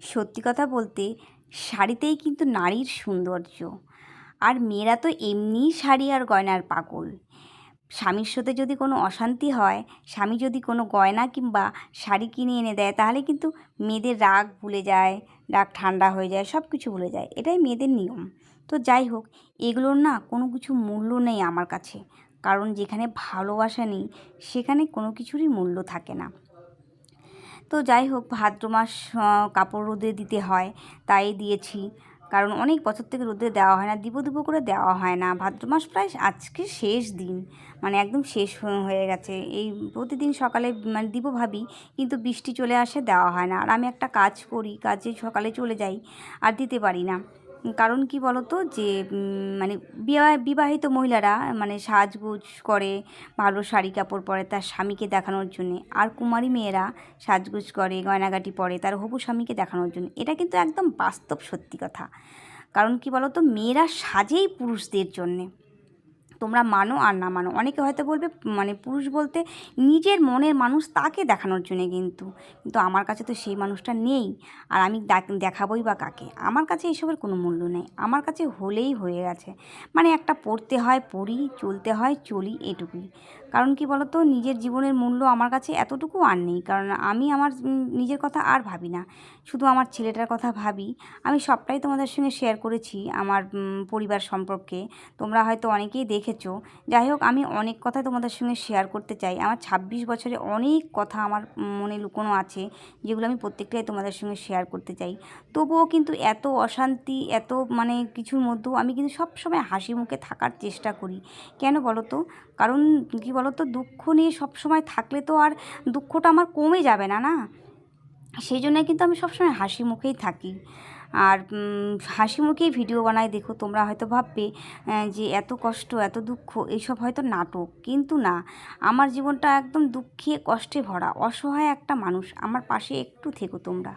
সত্যি কথা বলতে শাড়িতেই কিন্তু নারীর সৌন্দর্য। আর মেয়েরা তো এমনিই শাড়ি আর গয়নার পাগল। স্বামীর সাথে যদি কোনো অশান্তি হয়, স্বামী যদি কোনো গয়না কিংবা শাড়ি কিনে এনে দেয়, তাহলে কিন্তু মেয়েদের রাগ ভুলে যায়, রাগ ঠান্ডা হয়ে যায় সব কিছু ভুলে যায়। এটাই মেয়েদের নিয়ম। তো যাই হোক, এগুলোর না কোনো কিছু মূল্য নেই আমার কাছে। কারণ যেখানে ভালোবাসা নেই, সেখানে কোনো কিছুরই মূল্য থাকে না। তো যাই হোক, ভাদ্র মাস কাপড় রোদে দিতে হয়, তাই দিয়েছি। কারণ অনেক বছর থেকে রোদে দেওয়া হয় না, দিব দিব করে দেওয়া হয় না। ভাদ্র মাস প্রায় আজকে শেষ দিন মানে একদম শেষ হয়ে গেছে। এই প্রতিদিন সকালে মানে দিব ভাবি, কিন্তু বৃষ্টি চলে আসে, দেওয়া হয় না। আর আমি একটা কাজ করি, কাজে সকালে চলে যাই, আর দিতে পারি না। কারণ কি বলতো? যে মানে বিবাহিত মহিলারা মানে সাজগুজ করে, ভালো শাড়ি কাপড় পরে তার স্বামীকে দেখানোর জন্য। আর কুমারী মেয়েরা সাজগুজ করে, গয়নাগাটি পরে তার হবু স্বামীকে দেখানোর জন্য। এটা কিন্তু একদম বাস্তব সত্যি কথা। কারণ কি বলতো? মেয়েরা সাজেই পুরুষদের জন্যে। তোমরা মানো আর না মানো। অনেকে হয়তো বলবে মানে পুরুষ বলতে নিজের মনের মানুষ তাকে দেখানোর জন্যে কিন্তু। কিন্তু আমার কাছে তো সেই মানুষটা নেই আর আমি দেখাবই বা কাকে। আমার কাছে এসবের কোনো মূল্য নেই। আমার কাছে হলেই হয়ে গেছে। মানে একটা পড়তে হয়, পড়ি, চলতে হয়, চলি এটুকুই। কারণ কি বলতো? নিজের জীবনের মূল্য আমার কাছে এতটুকু আর নেই। কারণ আমি আমার নিজের কথা আর ভাবি না। শুধু আমার ছেলেটার কথা ভাবি। আমি সবটাই তোমাদের সঙ্গে শেয়ার করেছি আমার পরিবার সম্পর্কে। তোমরা হয়তো অনেকেই দেখেছ। যাই হোক, আমি অনেক কথা তোমাদের সঙ্গে শেয়ার করতে চাই। আমার ছাব্বিশ বছরে অনেক কথা আমার মনে লুকোনো আছে, যেগুলো আমি প্রত্যেকটাই তোমাদের সঙ্গে শেয়ার করতে চাই। তবুও কিন্তু এত অশান্তি, এত মানে কিছুর মধ্যেও আমি কিন্তু সবসময় হাসি মুখে থাকার চেষ্টা করি। কেন বলো তো কারণ কী বলো তো দুঃখ নিয়ে সবসময় থাকলে তো আর দুঃখটা আমার কমে যাবে না না? সেই জন্যই কিন্তু আমি সবসময় হাসি মুখেই থাকি। আর হাসি মুখেই ভিডিও বানাই, দেখো তোমরা হয়তো ভাববে যে এত কষ্ট, এত দুঃখ, এইসব হয়তো নাটক। কিন্তু না, আমার জীবনটা একদম দুঃখে কষ্টে ভরা, অসহায় একটা মানুষ। আমার পাশে একটু থেকো তোমরা।